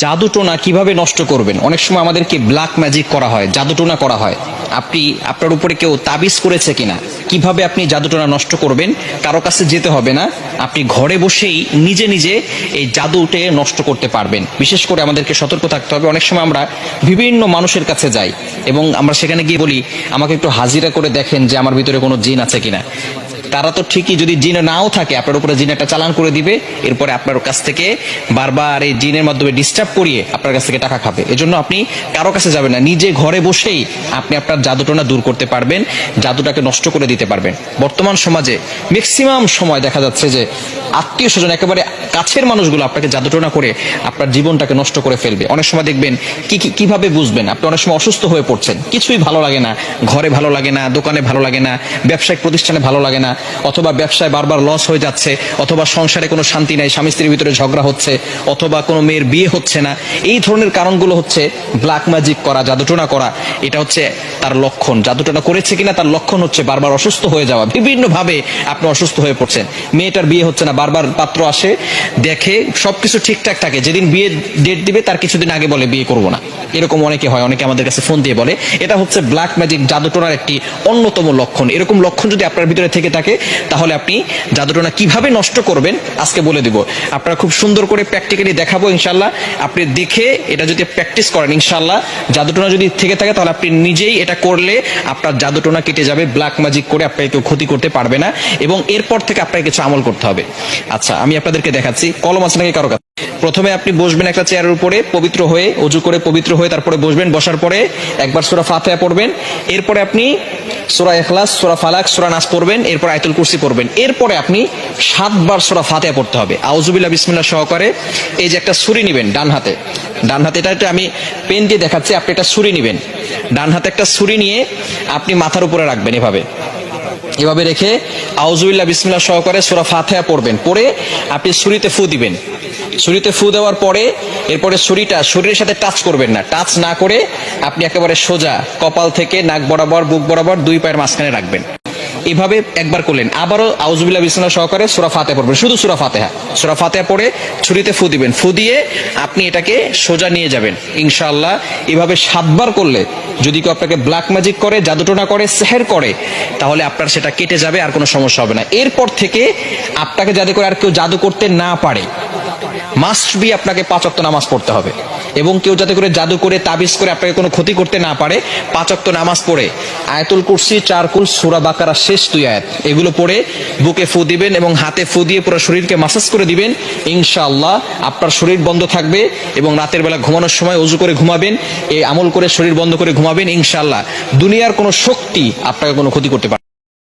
জাদুটোনা কীভাবে নষ্ট করবেন? অনেক সময় আমাদেরকে ব্ল্যাক ম্যাজিক করা হয়, জাদুটোনা করা হয়। আপনি, আপনার উপরে কেউ তাবিজ করেছে কিনা? কীভাবে আপনি জাদুটোনা নষ্ট করবেন? কারও কাছে যেতে হবে না। আপনি ঘরে বসেই নিজে নিজে এই জাদুটে নষ্ট করতে পারবেন। বিশেষ করে আমাদেরকে সতর্ক থাকতে হবে। অনেক সময় আমরা বিভিন্ন মানুষের কাছে যাই এবং আমরা সেখানে গিয়ে বলি, আমাকে একটু হাজিরা করে দেখেন যে আমার ভিতরে কোনো জিন আছে কিনা। তারা তো ঠিকই যদি জিন নাও থাকে, আপনার উপরে জিন একটা চালান করে দিবে, এরপরে আপনার কাছ থেকে বারবার এই জিনের মাধ্যমে ডিস্টার্ব করিয়ে আপনার কাছ থেকে টাকা খাবে। এজন্য আপনি কারও কাছে যাবেন না, নিজে ঘরে বসেই আপনি আপনার জাদুটোনা দূর করতে পারবেন, জাদুটাকে নষ্ট করে দিতে পারবেন। বর্তমান সমাজে ম্যাক্সিমাম সময় দেখা যাচ্ছে যে আত্মীয় স্বজন একেবারে কাছের মানুষগুলো আপনাকে জাদুটোনা করে আপনার জীবনটাকে নষ্ট করে ফেলবে। অনেক সময় দেখবেন কি, কি- কীভাবে বুঝবেন? আপনি অনেক সময় অসুস্থ হয়ে পড়ছেন, কিছুই ভালো লাগে না, ঘরে ভালো লাগে না, দোকানে ভালো লাগে না, ব্যবসায়িক প্রতিষ্ঠানে ভালো লাগে না অথবা ব্যবসায় বারবার লস হয়ে যাচ্ছে, অথবা সংসারে কোনো শান্তি নাই, স্বামী স্ত্রীর ভিতরে ঝগড়া হচ্ছে, অথবা কোনো মেয়ের বিয়ে হচ্ছে না, এই ধরনের কারণগুলো হচ্ছে ব্ল্যাক ম্যাজিক করা, জাদুটোনা করা। এটা হচ্ছে তার লক্ষণ। জাদুটোনা করেছে কিনা তার লক্ষণ হচ্ছে বারবার অসুস্থ হয়ে যাওয়া। বিভিন্ন ভাবে আপনি অসুস্থ হয়ে পড়ছেন। মেয়েটার বিয়ে হচ্ছে না, বারবার পাত্র আসে, দেখে সবকিছু ঠিকঠাক থাকে। যেদিন বিয়ে ডেট দিবে, তার কিছুদিন আগে বলে, বিয়ে করব না। এরকম অনেকে হয়, অনেকে আমাদের কাছে ফোন দিয়ে বলে। এটা হচ্ছে ব্ল্যাক ম্যাজিক জাদুটোনার একটি অন্যতম লক্ষণ। এরকম লক্ষণ যদি আপনার ভিতরে থেকে থাকে, তাহলে আপনি জাদুটোনা কীভাবে নষ্ট করবেন, আজকে বলে দিব। আপনারা খুব সুন্দর করে প্র্যাকটিক্যালি দেখাবো ইনশাল্লাহ আপনি দেখে এটা যদি প্র্যাকটিস করেন ইনশাল্লাহ জাদুটোনা যদি থেকে থাকে, তাহলে আপনি নিজেই এটা করলে আপনার জাদুটোনা কেটে যাবে। ব্ল্যাক ম্যাজিক করে আপনাকে কেউ ক্ষতি করতে পারবে না এবং এরপর থেকে আপনাকে কিছু আমল করতে হবে। আচ্ছা আমি আপনাদেরকে দেখাচ্ছি। কলম আছে নাকি কারও কাছে? প্রথমে আপনি বসবেন একটা চেয়ারের উপরে, পবিত্র হয়ে, অজু করে পবিত্র হয়ে তারপরে বসবেন, বসার পরে একবার সোরা ফাতেহা পড়বেন, এরপরে আপনি সোরা এখলাস সোরা ফালাক, সোরা নাস পড়বেন, এরপর আয়তুল কুরসি পড়বেন। এরপরে আপনি সাতবার সোরা ফাতেহা পড়তে হবে। আউজুবিল্লাহ বিসমিল্লাহ সহকারে এই যে একটা ছুরি নেবেন ডান হাতে। ডান হাতে এটা আমি পেন দিয়ে দেখাচ্ছি, আপনি একটা ছুরি নেবেন। ডান হাতে একটা ছুরি নিয়ে আপনি মাথার উপরে রাখবেন এভাবে। এভাবে রেখে আউজুবিল্লা বিসমিল্লা সহকারে সুরা ফাতেহা পড়বেন। পড়ে আপনি ছুরিতে ফু দিবেন। ছুরিতে ফু দেওয়ার পরে এরপরে ছুরিটা শরীরের সাথে টাচ করবেন না। টাচ না করে আপনি একেবারে সোজা কপাল থেকে নাক বরাবর, বুক বরাবর দুই পায়ের মাঝখানে রাখবেন। এভাবে একবার করলেন। আবারও আউজুবিল্লাহ বিসমিল্লাহ সহকারে সুরা ফাতেহা পড়বেন। শুধু সুরা ফাতেহা। সুরা ফাতেহা পড়ে ছুরিতে ফু দিবেন। ফু দিয়ে আপনি এটাকে সোজা নিয়ে যাবেন। ইনশাআল্লাহ এভাবে সাতবার করলে যদি কেউ আপনাকে ব্ল্যাক ম্যাজিক করে, জাদুটোনা করে, সেহের করে, তাহলে আপনার সেটা কেটে যাবে, আর কোনো সমস্যা হবে না। এরপর থেকে আপনাকে যাতে করে আর কেউ জাদু করতে না পারে মাস্ট বি আপনাকে পাঁচক্ত নামাজ পড়তে হবে। এবং কেউ যাতে করে জাদু করে, তাবিজ করে আপনাকে কোনো ক্ষতি করতে না পারে পাঁচক্ত নামাজ পড়ে। আয়াতুল কুরসি, চারকুল, সুরা বাকারা শেষ দুই আয়াত। এগুলো পড়ে বুকে ফু দিবেন এবং হাতে ফু দিয়ে পুরো শরীরকে মাসাজ করে দিবেন। ইনশাআল্লাহ আপনার শরীর বন্ধ থাকবে এবং রাতের বেলা ঘুমানোর সময় উজু করে ঘুমাবেন। এই আমল করে শরীর বন্ধ করে ঘুমাবেন, ইনশাআল্লাহ। দুনিয়ার কোনো শক্তি আপনাকে কোনো ক্ষতি করতে পারবে না।